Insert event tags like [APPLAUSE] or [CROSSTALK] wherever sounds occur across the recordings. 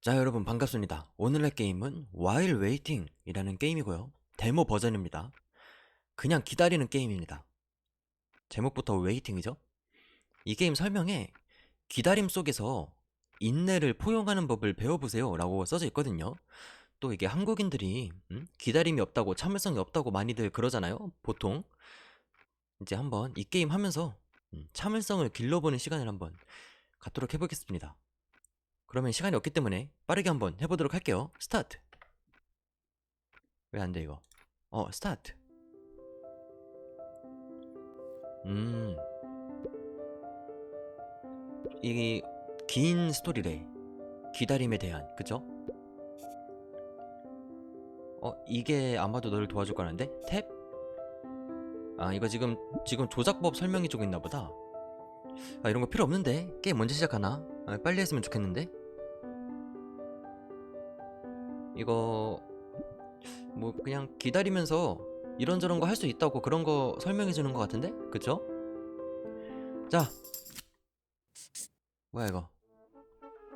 자 여러분 반갑습니다. 오늘의 게임은 While Waiting 이라는 게임이고요. 데모 버전입니다. 그냥 기다리는 게임입니다. 제목부터 웨이팅이죠? 이 게임 설명에 기다림 속에서 인내를 포용하는 법을 배워보세요 라고 써져 있거든요. 또 이게 한국인들이 음? 기다림이 없다고 참을성이 없다고 많이들 그러잖아요. 보통 이제 한번 이 게임 하면서 음, 참을성을 길러보는 시간을 한번 갖도록 해보겠습니다. 그러면 시간이 없기 때문에 빠르게 한번 해보도록 할게요. 스타트. 왜 안 돼 이거? 어, 스타트. 음. 이게 긴 스토리래. 기다림에 대한, 그죠? 어, 이게 아마도 너를 도와줄 거라는데? 탭? 아, 이거 지금, 지금 조작법 설명이 좀 있나 보다. 아, 이런 거 필요 없는데? 게임 언제 시작하나? 아, 빨리 했으면 좋겠는데? 이거 뭐 그냥 기다리면서 이런저런 거 할 수 있다고 그런 거 설명해 주는 것 같은데? 그쵸? 자 뭐야 이거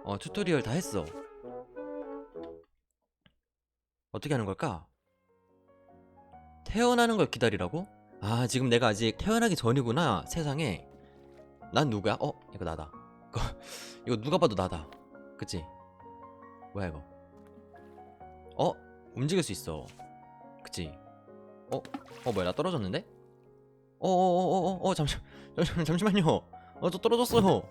어 튜토리얼 다 했어 어떻게 하는 걸까? 태어나는 걸 기다리라고? 아 지금 내가 아직 태어나기 전이구나 세상에 난 누구야? 어 이거 나다 이거, [LAUGHS] 이거 누가 봐도 나다 그치? 뭐야 이거 어? 움직일 수 있어. 그치? 어? 어 뭐야 나 떨어졌는데? 어어어어어 어, 어, 잠시 잠시 잠시만요. 어저 떨어졌어요.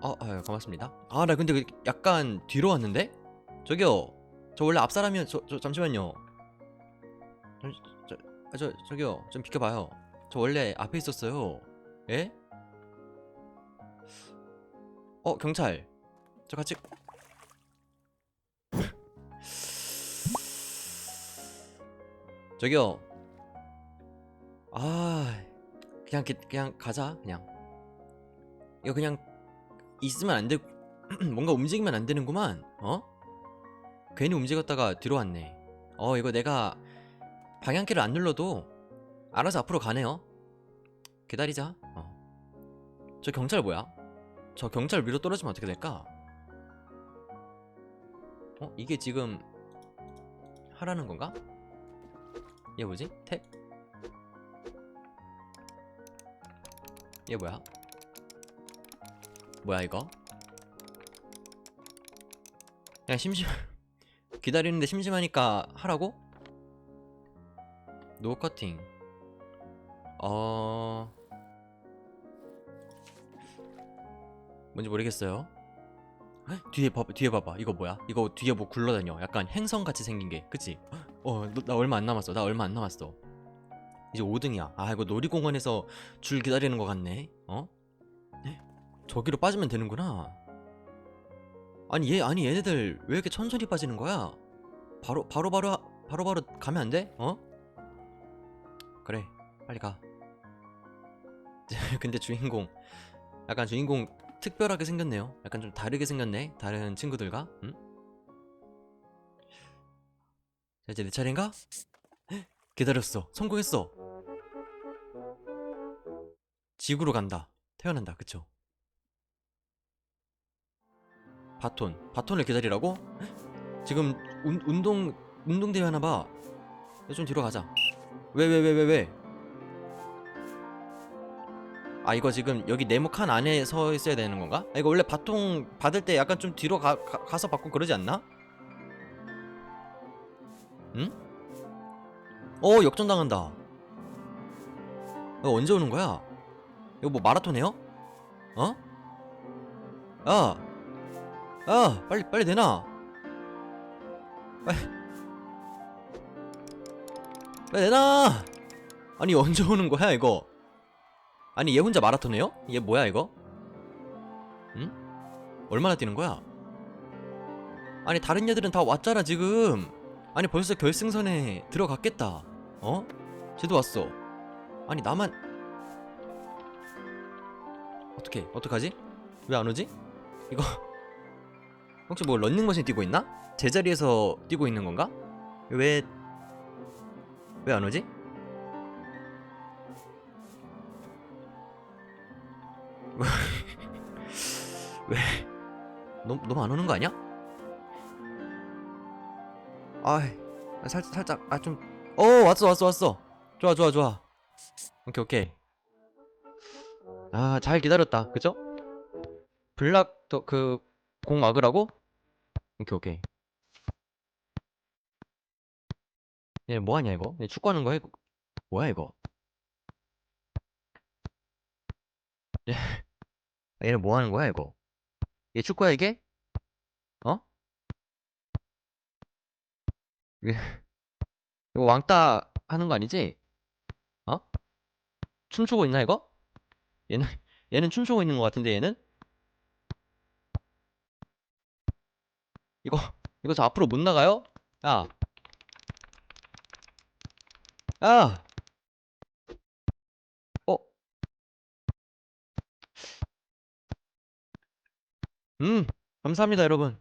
아, 아유 고맙습니다. 아 나 근데 그 약간 뒤로 왔는데? 저기요. 저 원래 앞 사람이요. 저, 저 잠시만요. 잠, 저, 아, 저 저기요 좀 비켜봐요. 저 원래 앞에 있었어요. 예? 어 경찰. 저 같이 저기요. 아, 그냥 기- 그냥 가자. 그냥. 이거 그냥 있으면 안 돼. [CLEARS THROAT] 뭔가 움직이면 안 되는구만. 어? 괜히 움직였다가 뒤로 왔네. 어, 이거 내가 방향키를 안 눌러도 알아서 앞으로 가네요. 기다리자. 어. 저 경찰 뭐야? 저 경찰 위로 떨어지면 어떻게 될까? 어? 이게 지금 하라는 건가? 얘 뭐지? 탭? 얘 뭐야? 뭐야 이거? 그냥 심심 [LAUGHS] 기다리는데 심심하니까 하라고? 노 커팅 어... 뭔지 모르겠어요 헉, 뒤에 봐봐 뒤에 봐봐 이거 뭐야? 이거 뒤에 뭐 굴러다녀 약간 행성같이 생긴 게 그치? 어, 너- 나 얼마 안 남았어. 나 얼마 안 남았어. 이제 5등이야. 아, 이거 놀이공원에서 줄 기다리는 것 같네. 어? 저기로 빠지면 되는구나. 아니 얘 아니 얘네들 왜 이렇게 천천히 빠지는 거야? 바로 바로 바로 하- 바로 바로 가면 안 돼? 어? 그래. 빨리 가. [LAUGHS] 근데 주인공 약간 주인공 특별하게 생겼네요. 약간 좀 다르게 생겼네. 다른 친구들과. 응? 자, 이제 내 차례인가? 헉, 기다렸어. 성공했어. 지구로 간다. 태어난다. 그쵸? 바톤. 바톤을 기다리라고? 헉, 지금 운, 운동 운동대회 하나 봐. 야, 좀 뒤로 가자. 왜 왜 왜 왜 왜? 아 이거 지금 여기 네모 칸 안에 서 있어야 되는 건가? 아, 이거 원래 바통 받을 때 약간 좀 뒤로 가, 가, 가서 받고 그러지 않나? 응? 어 역전당한다 이거 언제 오는 거야? 이거 뭐 마라톤 해요? 어? 야! 야! 빨리 빨리 내놔 빨리 빨리 내놔! 아니 언제 오는 거야 이거 아니 얘 혼자 마라톤 해요? 얘 뭐야 이거? 응? 얼마나 뛰는 거야? 아니 다른 애들은 다 왔잖아 지금 아니 벌써 결승선에 들어갔겠다. 어? 쟤도 왔어. 아니 나만 어떻게 어떡하지? 왜 안 오지? 이거 [LAUGHS] 혹시 뭐 런닝머신 뛰고 있나? 제자리에서 뛰고 있는 건가? 왜 왜 안 오지? [LAUGHS] 왜 너무 너무 안 오는 거 아니야? 아이 아, 살짝 살짝 아 좀 어 왔어 왔어 왔어 좋아 좋아 좋아 오케이 오케이 아 잘 기다렸다 그죠? 블락 그공 막으라고? 오케이 오케이 얘 뭐하냐 이거? 얘 축구하는 거야 이거? 뭐야 이거? [LAUGHS] 얘 얘는 뭐하는 거야 이거? 얘 축구야 이게? 어? 이거 왕따 하는 거 아니지? 어? 춤추고 있나 이거? 얘는 얘는 춤추고 있는 거 같은데 얘는? 이거 이거 저 앞으로 못 나가요? 야. 야. 어? 음, 감사합니다, 여러분.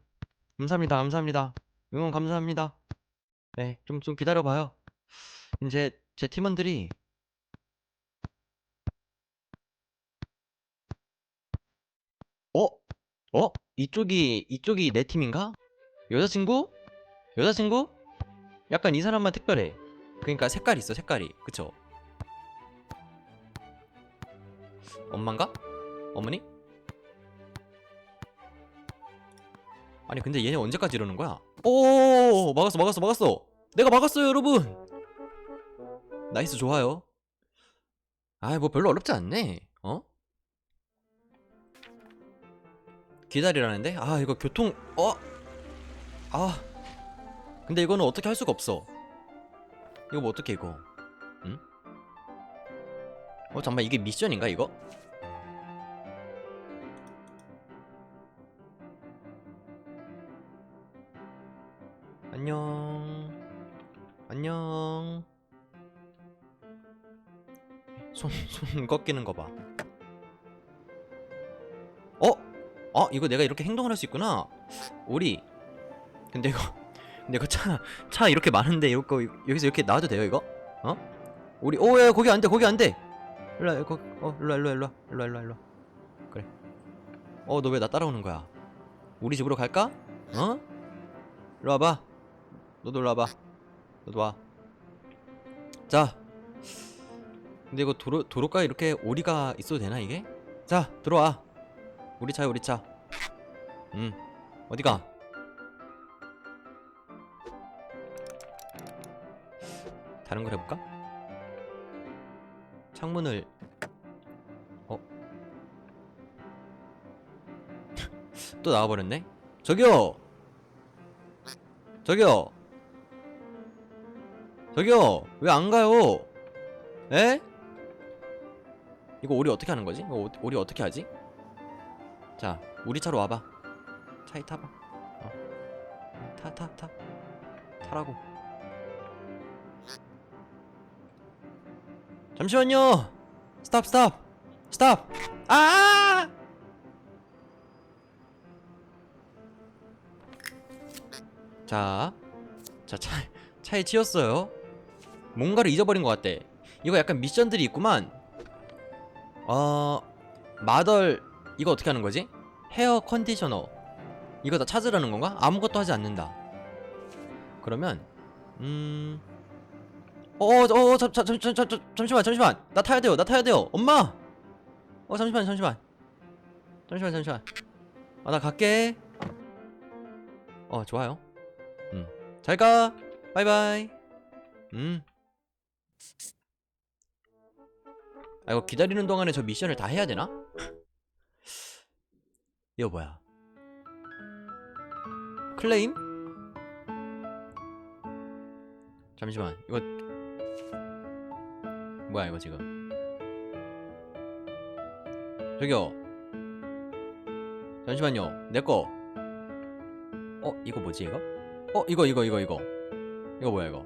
감사합니다, 감사합니다. 응원 감사합니다. 네, 좀, 좀 기다려봐요. 이제 제 팀원들이 어? 어? 이쪽이 이쪽이 내 팀인가? 여자친구? 여자친구? 약간 이 사람만 특별해. 그러니까 색깔 있어, 색깔이. 그쵸? 엄마인가? 어머니? 아니 근데 얘네 언제까지 이러는 거야? 오 막았어 막았어 막았어 내가 막았어요 여러분 나이스 좋아요 아이 뭐 별로 어렵지 않네 어? 기다리라는데? 아 이거 교통 어? 아 근데 이거는 어떻게 할 수가 없어 이거 뭐 어떻게 이거 응? 어 잠깐만 이게 미션인가 이거? 안녕. 안녕. 손, 손 꺾이는 거 봐. 어? 어, 이거 내가 이렇게 행동을 할 수 있구나. 우리. 근데 이거, 근데 이거 차, 차 이렇게 많은데, 이거, 여기서 이렇게 나와도 돼요, 이거? 어? 우리, 오, 야, 거기 안 돼, 거기 안 돼! 일로와, 거기, 어, 일로와, 일로와, 일로와, 일로와, 일로와, 일로와. 그래. 어, 너 왜 나 따라오는 거야? 우리 집으로 갈까? 어? 일로 와봐. 너도 일로 와봐. 너도 와. 자. 근데 이거 도로, 도로가에 이렇게 오리가 있어도 되나, 이게? 자, 들어와. 우리 차야, 우리 차. 음. 어디가? 다른 걸 해볼까? 창문을. 어? [LAUGHS] 또 나와버렸네? 저기요! 저기요. 저기요. 왜 안 가요? 에? 이거 우리 어떻게 하는 거지? 이거 오- 우리 어떻게 하지? 자, 우리 차로 와봐. 차에 타봐. 어. 타, 타, 타. 타라고. 잠시만요. 스탑, 스탑. 스탑. 아! 자, 자 차, 차에 치였어요. 뭔가를 잊어버린 것 같대. 이거 약간 미션들이 있구만. 어, 마덜 이거 어떻게 하는 거지? 헤어 컨디셔너 이거 다 찾으라는 건가? 아무것도 하지 않는다. 그러면 음, 어, 어, 어, 잠, 잠, 잠, 잠, 잠, 잠시만, 잠시만. 나 타야 돼요, 나 타야 돼요. 엄마. 어, 잠시만, 잠시만. 잠시만, 잠시만. 아, 나 갈게. 어, 좋아요. 음. 잘 가. 바이바이. 음. 아, 이거 기다리는 동안에 저 미션을 다 해야 되나? [LAUGHS] 이거 뭐야? 클레임? 잠시만. 이거 뭐야 이거 지금? 저기요. 잠시만요. 내 거. 어, 이거 뭐지 이거? 어, 이거 이거 이거 이거. 이거 뭐야 이거?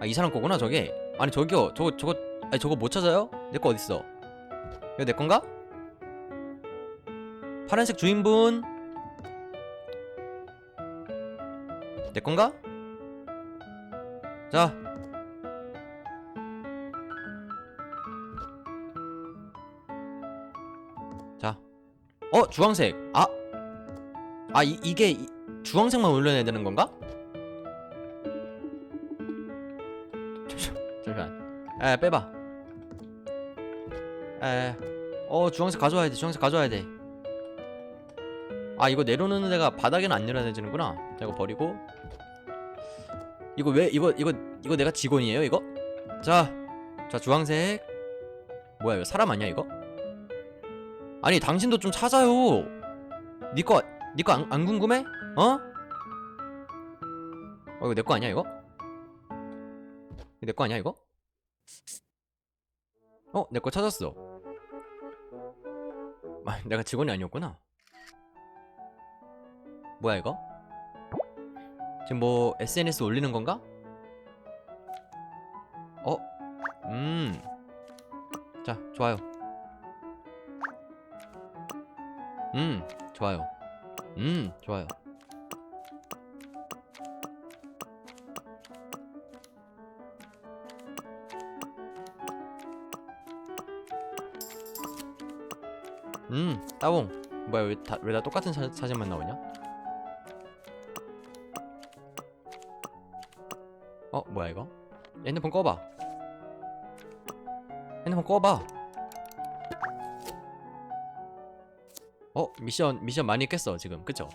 아, 이 사람 거구나 저게. 아니 저기요. 저거 저거 아니 저거 못 찾아요? 내 거 어딨어? 이거 내 건가? 파란색 주인분. 내 건가? 자. 자. 어, 주황색. 아. 아 이, 이게 이- 주황색만 올려야 되는 건가? 잠시만 에 빼봐 에어 주황색 가져와야 돼 주황색 가져와야 돼아 이거 내려놓는 데가 바닥에는 안 내려내지는구나 자 이거 버리고 이거 왜 이거 이거 이거 내가 직원이에요 이거? 자, 자 주황색 뭐야 이거 사람 아니야 이거? 아니 당신도 좀 찾아요 니거 니거 안, 안 궁금해? 어? 어 이거 내 거 아니야 이거? 내 거 아니야 이거? 어? 내 거 찾았어 아, [LAUGHS] 내가 직원이 아니었구나 뭐야 이거? 지금 뭐 SNS 올리는 건가? 어? 음. 자, 좋아요. 음, 좋아요. 음, 좋아요. 따봉. 뭐야, 왜다왜다 똑같은 사, 사진만 나오냐? 어, 뭐야 이거? 핸드폰 꺼봐. 핸드폰 꺼봐. 어, 미션 미션 많이 깼어 지금, 그쵸?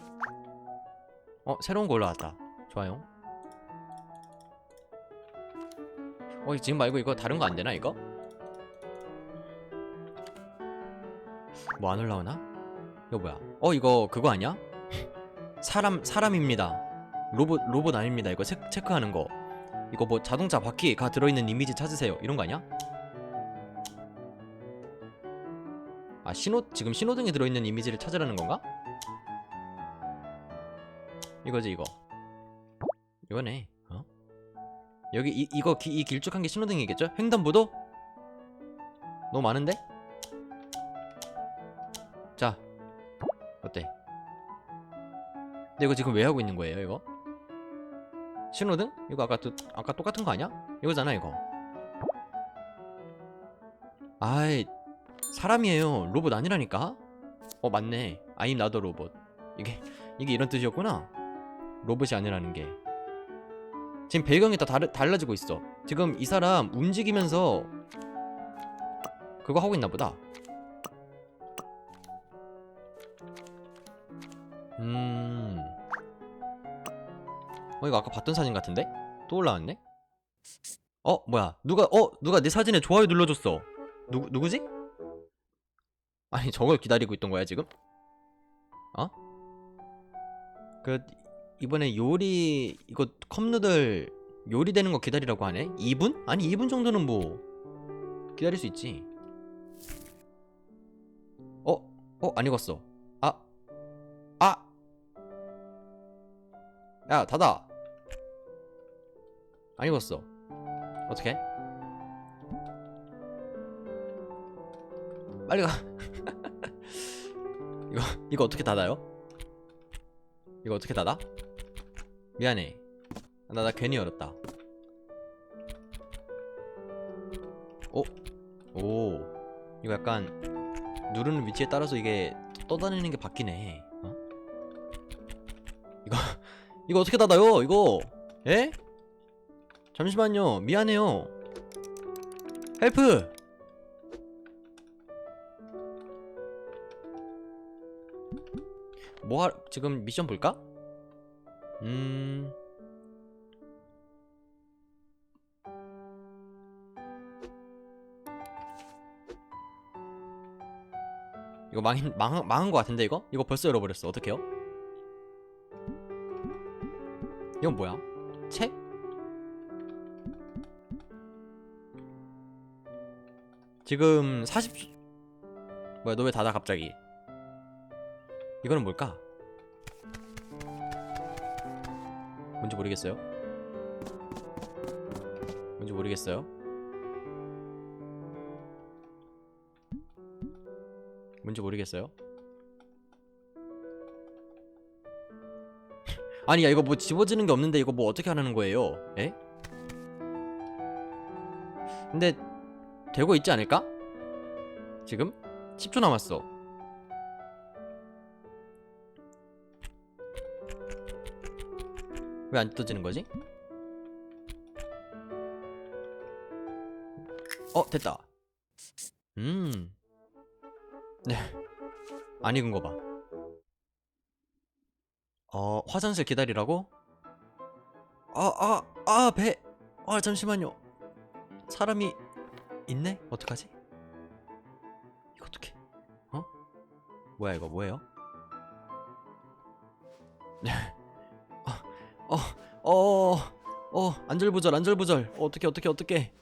어, 새로운 거 올라왔다. 좋아요. 어, 지금 말고 이거 다른 거 안 되나 이거? 뭐 안 올라오나? 이거 뭐야? 어, 이거 그거 아니야? 사람 사람입니다. 로봇 로봇 아닙니다. 이거 체, 체크하는 거. 이거 뭐 자동차 바퀴가 들어있는 이미지 찾으세요 이런 거 아니야? 아 신호 지금 신호등에 들어있는 이미지를 찾으라는 건가? 이거지 이거 이거네 어? 여기 이, 이거 기, 이 길쭉한 게 신호등이겠죠? 횡단보도? 너무 많은데? 자 어때? 근데 이거 지금 왜 하고 있는 거예요 이거? 신호등? 이거 아까 또, 아까 똑같은 거 아니야? 이거잖아 이거. 아이 사람이에요. 로봇 아니라니까? 어 맞네. 아임 나도 로봇 이게 이게 이런 뜻이었구나. 로봇이 아니라는 게. 지금 배경이 다 다르, 달라지고 있어. 지금 이 사람 움직이면서 그거 하고 있나 보다 음 어 이거 아까 봤던 사진 같은데? 또 올라왔네? 어 뭐야 누가 어 누가 내 사진에 좋아요 눌러줬어 누구 누구지? 아니 저걸 기다리고 있던 거야 지금? 어? 그 이번에 요리 이거 컵누들 요리 되는 거 기다리라고 하네? 2분? 아니 2분 정도는 뭐 기다릴 수 있지 어? 어? 안 익었어 야 닫아 안 익었어 어떻게? 빨리 가 [LAUGHS] 이거 이거 어떻게 닫아요? 이거 어떻게 닫아? 미안해 나 나 괜히 열었다 오? 오 이거 약간 누르는 위치에 따라서 이게 떠다니는 게 바뀌네 어? 이거 어떻게 닫아요 이거 예? 잠시만요 미안해요 헬프 뭐 하, 지금 미션 볼까? 음. 이거 망, 망, 망한 거 같은데 이거? 이거 벌써 열어버렸어 어떡해요? 이건 뭐야? 책? 지금 40... 뭐야 너 왜 닫아 갑자기 이거는 뭘까? 뭔지 모르겠어요. 뭔지 모르겠어요. 뭔지 모르겠어요. 아니 야 이거 뭐 집어지는 게 없는데 이거 뭐 어떻게 하라는 거예요? 에? 근데 되고 있지 않을까? 지금 10초 남았어. 왜 안 떠지는 거지? 어 됐다 음 네. 안 익은 거 봐 어 화장실 기다리라고? 아 아 아 배 아 잠시만요 사람이 있네? 어떡하지? 이거 어떡해 어? 뭐야 이거 뭐예요? [LAUGHS] 어, 어, 어, 안절부절, 안절부절. 어, 어떻게, 어떻게, 어떻게?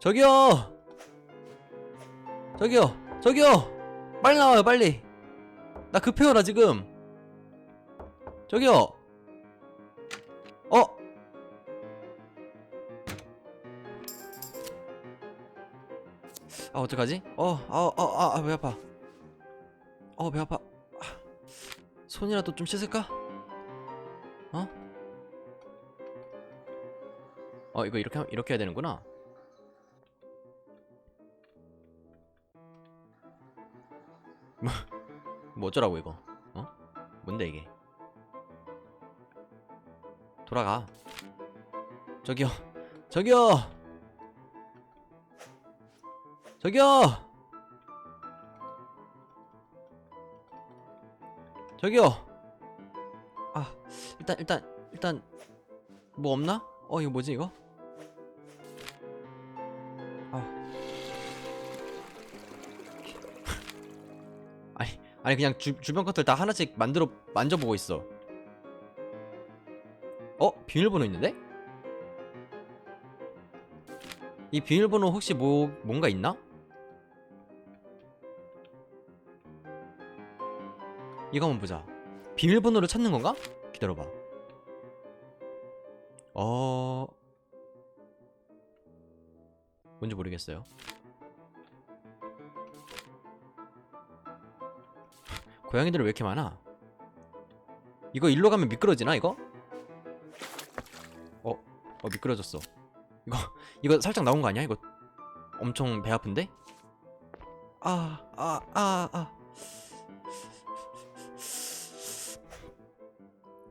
저기요, 저기요, 저기요, 빨리 나와요, 빨리. 나 급해요, 나 지금. 저기요. 어. 아, 어떡하지? 어, 아, 아, 아, 아, 배 아파. 어, 배 아파. 아, 손이라도 좀 씻을까? 어? 어 이거 이렇게 하- 이렇게 해야 되는구나. [LAUGHS] 뭐, 뭐 어쩌라고 이거? 어? 뭔데 이게? 돌아가. 저기요, 저기요, 저기요, 저기요. 아 일단 일단 일단 뭐 없나? 어 이거 뭐지 이거? 아 [LAUGHS] 아니 아니 그냥 주, 주변 것들 다 하나씩 만들어 만져보고 있어. 어 비밀번호 있는데? 이 비밀번호 혹시 뭐 뭔가 있나? 이거 한번 보자. 비밀번호를 찾는 건가? 기다려봐. 어... 뭔지 모르겠어요. 고양이들은 왜 이렇게 많아? 이거 일로 가면 미끄러지나 이거? 어, 어 미끄러졌어. 이거 이거 살짝 나온 거 아니야? 이거 엄청 배 아픈데? 아, 아, 아, 아.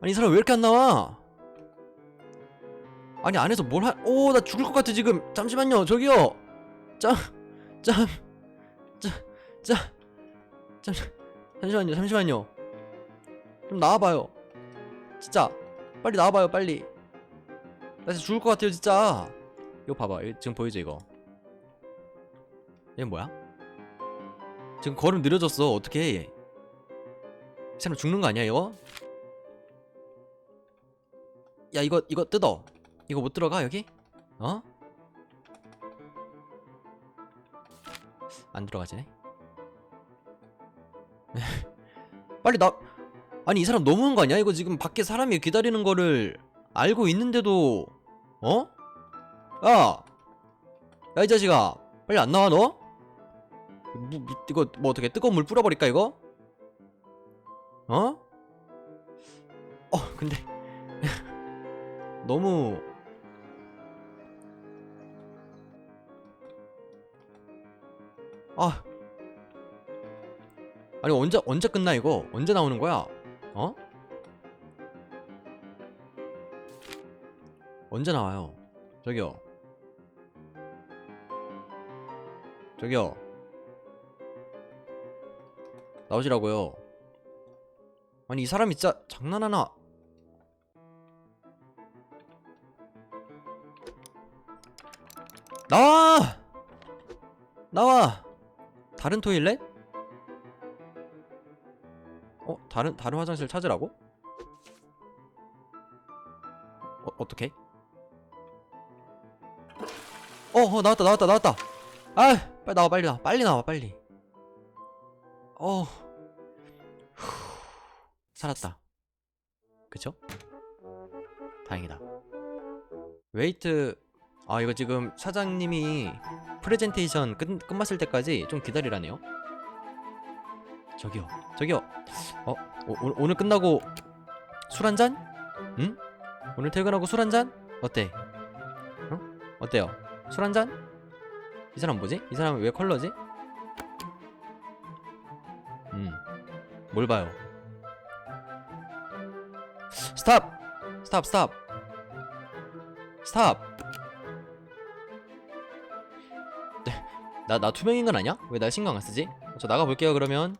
아니 이 사람 왜 이렇게 안 나와? 아니 안에서 뭘 하? 오나 죽을 것 같아 지금. 잠시만요 저기요. 짬, 짬, 짬, 짬, 짬, 잠시만요 잠시만요. 좀 나와봐요. 진짜 빨리 나와봐요 빨리. 나 진짜 죽을 것 같아요 진짜. 이거 봐봐 지금 보이죠 이거. 얘 뭐야? 지금 걸음 느려졌어 어떻게? 이 사람 죽는 거 아니야 이거? 야 이거 이거 뜯어 이거 못 들어가 여기? 어? 안 들어가지네 [LAUGHS] 빨리 나 아니 이 사람 너무한 거 아니야? 이거 지금 밖에 사람이 기다리는 거를 알고 있는데도 어? 야! 야 이 자식아 빨리 안 나와 너? 뭐, 뭐, 이거 뭐 어떻게 뜨거운 물 뿌려버릴까 이거? 어? 어 근데 [LAUGHS] 너무 아 아니 언제 언제 끝나 이거 언제 나오는 거야 어 언제 나와요 저기요 저기요 나오시라고요 아니 이 사람이 진짜 장난하나 나와! 나와! 다른 토일렛? 어? 다른 다른 화장실 찾으라고? 어, 어, 나왔다, 나왔다, 나왔다. 아, 빨리 나와, 빨리 나와, 빨리 나와, 빨리. 어, 후, 살았다. 그쵸? 다행이다. 웨이트 아 이거 지금 사장님이 프레젠테이션 끝, 끝났을 때까지 좀 기다리라네요 저기요 저기요 어 오, 오- 오늘 끝나고 술 한 잔? 응? 오늘 퇴근하고 술 한 잔? 어때? 어? 어때요? 술 한잔? 이 사람 뭐지? 이 사람 왜 컬러지? 음 뭘 봐요 스탑! 스탑! 스탑 스탑 네, 나, 나 투명인간 아니야? 왜 날 신경 안 쓰지? 저 나가볼게요 그러면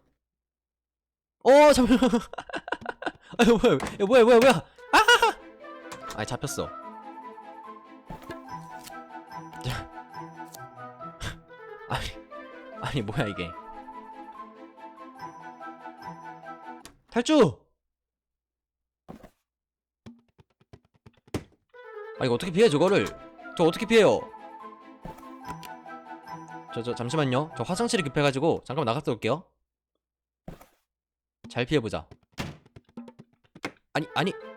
어 잠시만 [LAUGHS] 아유 뭐야 야, 뭐야 뭐야 뭐야 아 아이 잡혔어 아니 뭐야 이게. 탈주! 아 이거 어떻게 피해 저거를? 저 어떻게 피해요? 저 저 잠시만요. 저 화장실이 급해가지고 잠깐만 나갔다 올게요. 잘 피해보자. 아니 아니. 음.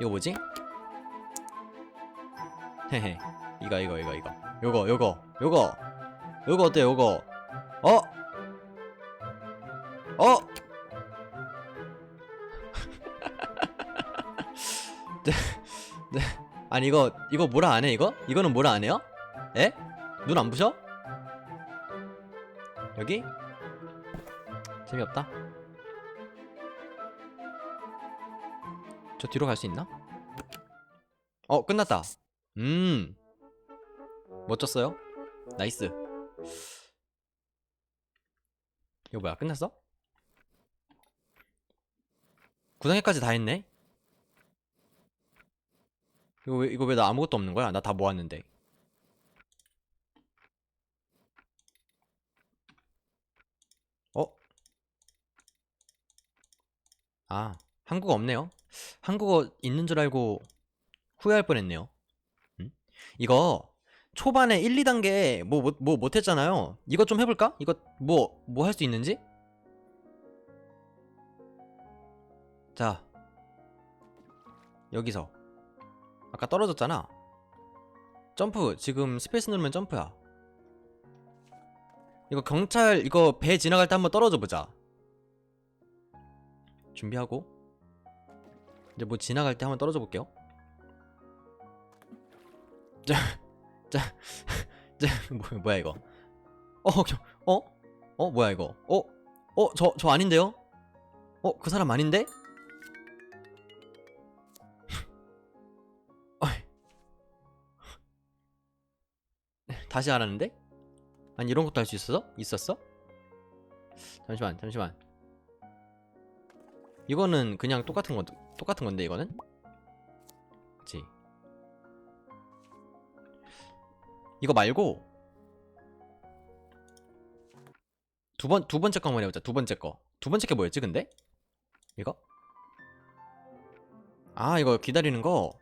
이거 뭐지? 헤헤 이거 이거 이거 이거 요거 요거 요거 요거 어때 요거 어? 어? [LAUGHS] 네, 네. 아니 이거 이거 뭐라 안 해 이거? 이거는 뭐라 안 해요? 에? 눈 안 부셔? 여기? 재미없다. 저 뒤로 갈 수 있나? 어 끝났다. 음 멋졌어요? 나이스. 이거 뭐야 끝났어? 9단계까지 다 했네? 이거 왜, 이거 왜 나 아무것도 없는 거야? 나 다 모았는데. 어? 아, 한국어 없네요. 한국어 있는 줄 알고 후회할 뻔했네요. 음? 이거 초반에 1, 2단계 뭐, 뭐, 뭐 못했잖아요. 이거 좀 해볼까? 이거 뭐, 뭐 할 수 있는지? 자, 여기서. 아까 떨어졌잖아. 점프. 지금 스페이스 누르면 점프야. 이거 경찰 이거 배 지나갈 때 한번 떨어져 보자. 준비하고. 이제 뭐 지나갈 때 한번 떨어져 볼게요. 자, 자, 자, 뭐, 뭐야 이거? 어, 겨, 어, 어, 뭐야 이거? 어, 어, 저, 저 아닌데요? 어, 그 사람 아닌데? [LAUGHS] 다시 알았는데? 아니 이런 것도 할 수 있었어? 있었어? 잠시만 잠시만 이거는 그냥 똑같은 건 똑같은 건데 이거는? 그치 이거 말고 두 번 두 번째 거 한번 해보자 두 번째 거 두 번째 게 뭐였지 근데? 이거? 아 이거 기다리는 거.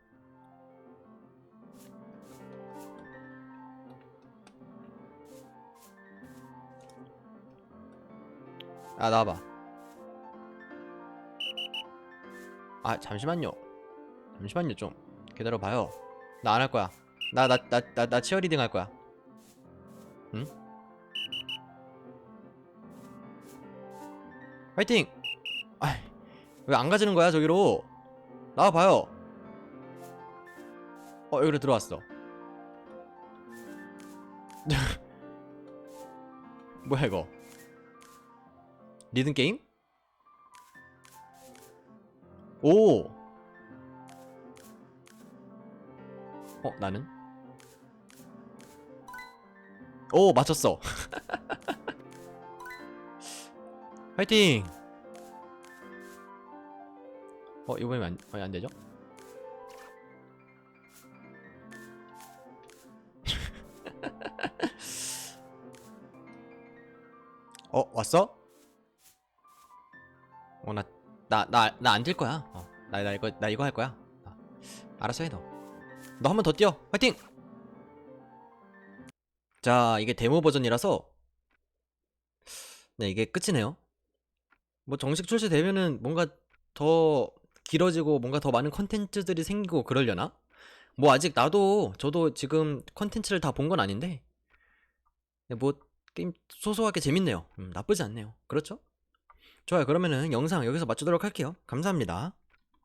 아 나와봐. 아 잠시만요. 잠시만요 좀 기다려봐요. 나 안 할 거야 나 나 나 나 나 치어리딩 할 거야 응? 화이팅! 아이 왜안 가지는 거야 저기로 나와 봐요 어 여기로 들어왔어 [LAUGHS] 뭐야 이거 리듬 게임? 오. 어, 나는? 오, 맞췄어. 화이팅! 어, 이번엔 안, 어, 안 되죠? [LAUGHS] 어, 왔어? 어, 나, 나, 나, 나 안 뛸 거야. 어, 나, 나 이거, 나 이거 할 거야. 어, 알아서 해, 너. 너 한 번 더 뛰어. 화이팅! 자, 이게 데모 버전이라서, 네, 이게 끝이네요. 뭐, 정식 출시되면은 뭔가 더 길어지고, 뭔가 더 많은 컨텐츠들이 생기고 그러려나? 뭐, 아직 나도, 저도 지금 컨텐츠를 다 본 건 아닌데, 네, 뭐, 게임 소소하게 재밌네요. 음, 나쁘지 않네요. 그렇죠? 좋아요. 그러면은 영상 여기서 마치도록 할게요. 감사합니다.